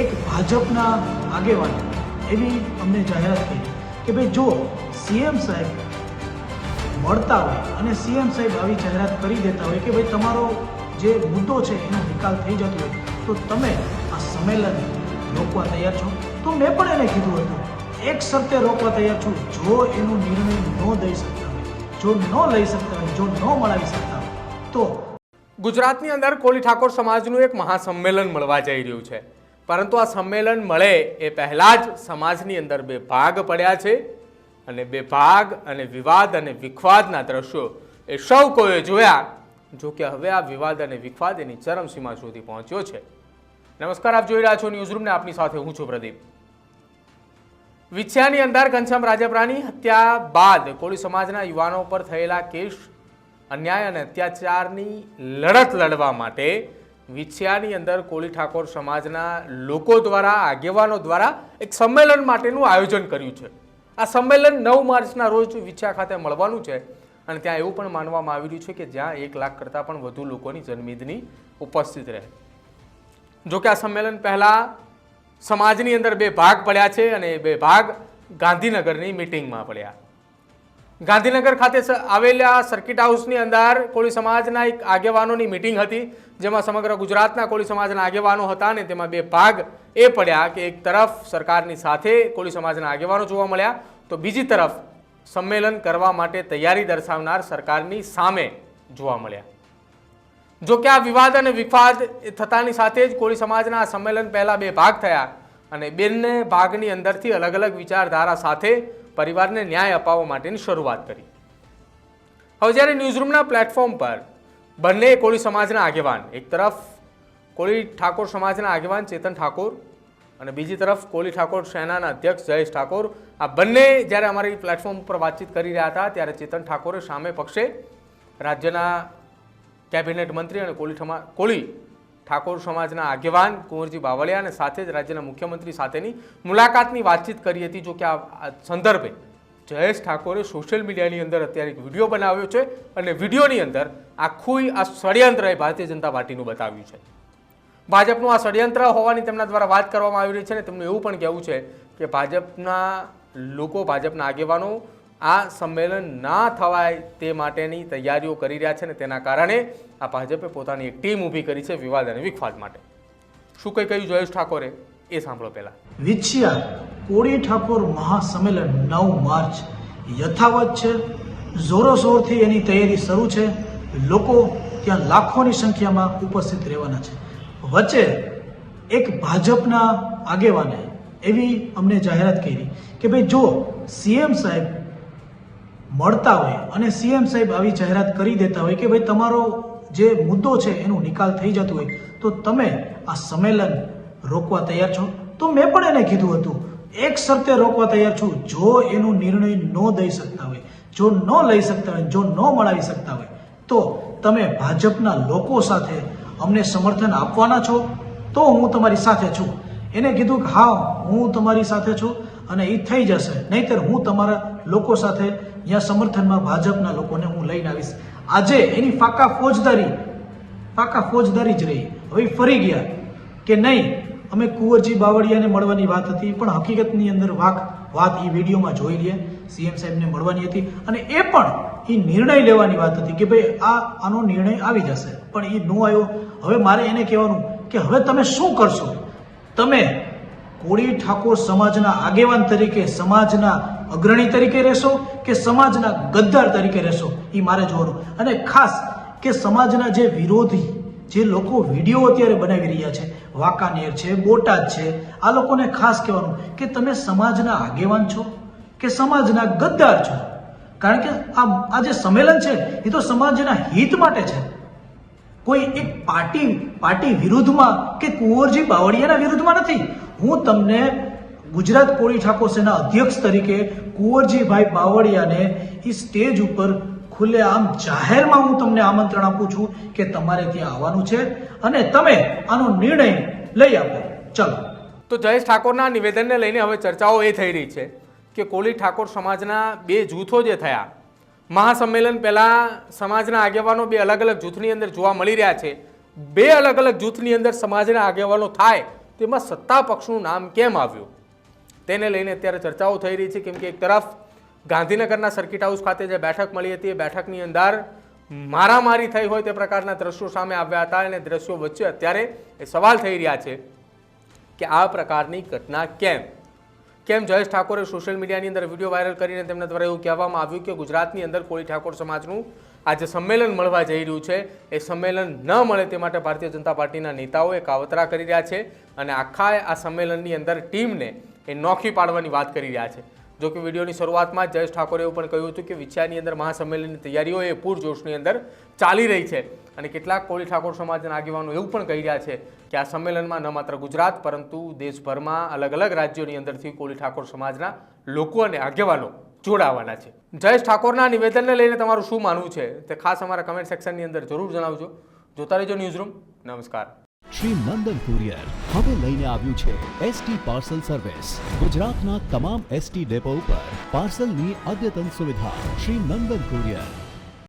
એક ભાજપના આગેવાન એવી અમને જાહેરાત કરી કે ભાઈ જો સીએમ સાહેબ મળતા હોય અને સીએમ સાહેબ આવી જાહેરાત કરી દેતા હોય કે ભાઈ તમારો જે મુદ્દો છે એનો નિકાલ થઈ જતો હોય, તો તમે આ સંમેલન રોકવા તૈયાર છો? તો મેં પણ એને કીધું હતું, એક શરતે રોકવા તૈયાર છું, જો એનો નિર્ણય ન દઈ શકતા જો ન લઈ શકતા હોય, જો ન મળાવી શકતા તો ગુજરાતની અંદર કોલી ઠાકોર સમાજનું એક મહાસંમેલન મળવા જઈ રહ્યું છે. પરંતુ આ સંમેલન મળે એ પહેલાં જ સમાજની અંદર બે ભાગ પડ્યા છે અને બે ભાગ અને વિવાદ અને વિખવાદના દ્રશ્યો એ સૌ કોઈએ જોયા, જો કે હવે આ વિવાદ અને વિખવાદ એની ચરમસીમા સુધી પહોંચ્યો છે. નમસ્કાર, આપ જોઈ રહ્યા છો ન્યૂઝરૂમને આપની સાથે હું છું પ્રદીપ. વિછ્યાની અંદર ઘનશ્યામ રાજપરાની હત્યા બાદ કોળી સમાજના યુવાનો પર થયેલા કેસ, અન્યાય અને અત્યાચારની લડત લડવા માટે વિછિયાની અંદર કોળી ઠાકોર સમાજના લોકો દ્વારા, આગેવાનો દ્વારા એક સંમેલન માટેનું આયોજન કર્યું છે. આ સંમેલન નવ માર્ચના રોજ વિછિયા ખાતે મળવાનું છે અને ત્યાં એવું પણ માનવામાં આવી રહ્યું છે કે જ્યાં એક લાખ કરતાં પણ વધુ લોકોની જન્મેદની ઉપસ્થિત રહે. જોકે આ સંમેલન પહેલાં સમાજની અંદર બે ભાગ પડ્યા છે અને બે ભાગ ગાંધીનગરની મિટિંગમાં પડ્યા. ગાંધીનગર ખાતે આવેલા સર્કિટ હાઉસની અંદર કોળી સમાજના એક આગેવાનોની મિટિંગ હતી, જેમાં સમગ્ર ગુજરાતના કોળી સમાજના આગેવાનો હતા અને તેમાં બે ભાગ એ પડ્યા કે એક તરફ સરકારની સાથે કોળી સમાજના આગેવાનો જોવા મળ્યા, તો બીજી તરફ સંમેલન કરવા માટે તૈયારી દર્શાવનાર સરકારની સામે જોવા મળ્યા. જો કે આ વિવાદ અને વિવાદ થતાની સાથે જ કોળી સમાજના સંમેલન પહેલાં બે ભાગ થયા અને બંને ભાગની અંદરથી અલગ અલગ વિચારધારા સાથે પરિવારને ન્યાય અપાવવા માટેની શરૂઆત કરી. હવે જ્યારે ન્યૂઝરૂમના પ્લેટફોર્મ પર બંને કોળી સમાજના આગેવાન, એક તરફ કોળી ઠાકોર સમાજના આગેવાન ચેતન ઠાકોર અને બીજી તરફ કોળી ઠાકોર સેનાના અધ્યક્ષ જયેશ ઠાકોર, આ બંને જ્યારે અમારી પ્લેટફોર્મ ઉપર વાતચીત કરી રહ્યા હતા, ત્યારે ચેતન ઠાકોરે સામે પક્ષે રાજ્યના કેબિનેટ મંત્રી અને કોળી કોળી ઠાકોર સમાજના આગેવાન કુંવરજી બાવળિયા અને સાથે જ રાજ્યના મુખ્યમંત્રી સાથેની મુલાકાતની વાતચીત કરી હતી. જો કે આ સંદર્ભે જયેશ ઠાકોરે સોશિયલ મીડિયાની અંદર અત્યારે એક વીડિયો બનાવ્યો છે અને વિડીયોની અંદર આખું આ ષડયંત્ર એ ભારતીય જનતા પાર્ટીનું બતાવ્યું છે. ભાજપનું આ ષડયંત્ર હોવાની તેમના દ્વારા વાત કરવામાં આવી રહી છે અને તેમનું એવું પણ કહેવું છે કે ભાજપના લોકો, ભાજપના આગેવાનો આ સંમેલન ના થવાય તે માટેની તૈયારીઓ કરી રહ્યા છે અને તેના કારણે આ ભાજપે પોતાની એક ટીમ ઊભી કરી છે વિવાદ અને વિખવાદ માટે. શું કંઈ કહ્યું જયેશ ઠાકોરે? એ સાંભળો પહેલાં. વિછિયા કોળી ઠાકોર મહાસંમેલન નવ માર્ચ યથાવત છે. જોરોશોરથી એની તૈયારી શરૂ છે. લોકો ત્યાં લાખોની સંખ્યામાં ઉપસ્થિત રહેવાના છે. વચ્ચે એક ભાજપના આગેવાને એવી અમને જાહેરાત કરી કે ભાઈ જો સીએમ સાહેબ મળતા હોય અને સીએમ સાહેબ આવી જાહેરાત કરી દેતા હોય કે ભાઈ તમારો જે મુદ્દો છે એનો નિકાલ થઈ જતો હોય, તો તમે આ સંમેલન રોકવા તૈયાર છો? તો મેં પણ એને કીધું હતું, એક શરતે રોકવા તૈયાર છું, જો એનો નિર્ણય ન દઈ શકતા હોય, જો ન લઈ શકતા હોય, જો ન મળાવી શકતા હોય, તો તમે ભાજપના લોકો સાથે અમને સમર્થન આપવાના છો, તો હું તમારી સાથે છું. એને કીધું કે હા, હું તમારી સાથે છું અને એ થઈ જશે. નહીતર હું તમારા લોકો સાથે અહીંયા સમર્થનમાં ભાજપના લોકોને હું લઈને આવીશ. આજે એની ફાકા ફોજદારી ફાકા ફોજદારી જ રહી. હવે ફરી ગયા કે નહીં, અમે કુંવરજી બાવળિયાને મળવાની વાત હતી, પણ હકીકતની અંદર વાક, વાત એ વિડીયોમાં જોઈ લઈએ સીએમ સાહેબને મળવાની હતી અને એ પણ એ નિર્ણય લેવાની વાત હતી કે ભાઈ આ, આનો નિર્ણય આવી જશે. પણ એ ન આવ્યો. હવે મારે એને કહેવાનું કે હવે તમે શું કરશો? તમે કોળી ઠાકોર સમાજના આગેવાન તરીકે, સમાજના અગ્રણી તરીકે રહેશો કે સમાજના ગદ્દાર તરીકે રહેશો? એ મારે જોવાનું. અને ખાસ કે સમાજના જે વિરોધી, જે લોકો વીડિયો અત્યારે બનાવી રહ્યા છે, વાંકાનેર છે, બોટાદ છે, આ લોકોને ખાસ કહેવાનું કે તમે સમાજના આગેવાન છો કે સમાજના ગદ્દાર છો? કારણ કે આ આ જે સંમેલન છે, એ તો સમાજના હિત માટે છે. કોઈ એક પાર્ટી પાર્ટી વિરુદ્ધમાં કે કુંવરજી બાવળિયાના વિરુદ્ધમાં નથી. હું તમને ગુજરાત કોળી ઠાકોર સેના અધ્યક્ષ તરીકે કુંવરજીભાઈ બાવળિયાને એ સ્ટેજ ઉપર ખુલ્લે આમ જાહેરમાં હું તમને આમંત્રણ આપું છું કે તમારે ત્યાં આવવાનું છે અને તમે આનો નિર્ણય લઈ આપો. ચલો. તો જયેશ ઠાકોરના નિવેદનને લઈને હવે ચર્ચાઓ એ થઈ રહી છે કે કોળી ઠાકોર સમાજના બે જૂથો જે થયા, મહાસંમેલન પહેલાં સમાજના આગેવાનો બે અલગ અલગ જૂથની અંદર જોવા મળી રહ્યા છે. બે અલગ અલગ જૂથની અંદર સમાજના આગેવાનો થાય તેમાં સત્તા પક્ષનું નામ કેમ આવ્યું? તેને લઈને અત્યારે ચર્ચાઓ થઈ રહી છે, કેમ કે એક તરફ ગાંધીનગરના સર્કિટ હાઉસ ખાતે જે બેઠક મળી હતી, એ બેઠકની અંદર મારામારી થઈ હોય તે પ્રકારના દ્રશ્યો સામે આવ્યા હતા અને દ્રશ્યો વચ્ચે અત્યારે એ સવાલ થઈ રહ્યા છે કે આ પ્રકારની ઘટના કેમ? કેમ જયેશ ઠાકોરે સોશિયલ મીડિયાની અંદર વીડિયો વાયરલ કરીને તેમના દ્વારા એવું કહેવામાં આવ્યું કે ગુજરાતની અંદર કોળી ઠાકોર સમાજનું આજે સંમેલન મળવા જઈ રહ્યું છે. એ સંમેલન ન મળે તે માટે ભારતીય જનતા પાર્ટીના નેતાઓ એ કાવતરા કરી રહ્યા છે અને આખા આ સંમેલનની અંદર ટીમને એ નોખી પાડવાની વાત કરી રહ્યા છે. જો કે વિડીયોની શરૂઆતમાં જયેશ ઠાકોરે એવું પણ કહ્યું હતું કે વિછાની અંદર મહાસંમેલનની તૈયારીઓ એ પૂરજોશની અંદર ચાલી રહી છે. અને કેટલાક કોળી ઠાકોર સમાજના આગેવાનો એવું પણ કહી રહ્યા છે કે આ સંમેલનમાં ન માત્ર ગુજરાત, પરંતુ દેશભરમાં અલગ અલગ રાજ્યોની અંદરથી કોળી ઠાકોર સમાજના લોકો અને આગેવાનો જોડાવાના છે. જયેશ ઠાકોરના નિવેદનને લઈને તમારું શું માનવું છે? તે ખાસ અમારા કમેન્ટ સેક્શનની અંદર જરૂર જણાવજો. જોતા રહેજો ન્યૂઝરૂમ નમસ્કાર. શ્રી નંદન કુરિયર. હવે લઈને આવ્યું છે એસટી પાર્સલ સર્વિસ ગુજરાતના તમામ એસટી ડેપો ઉપર. પાર્સલની અદ્યતન સુવિધા, શ્રી નંદન કુરિયર.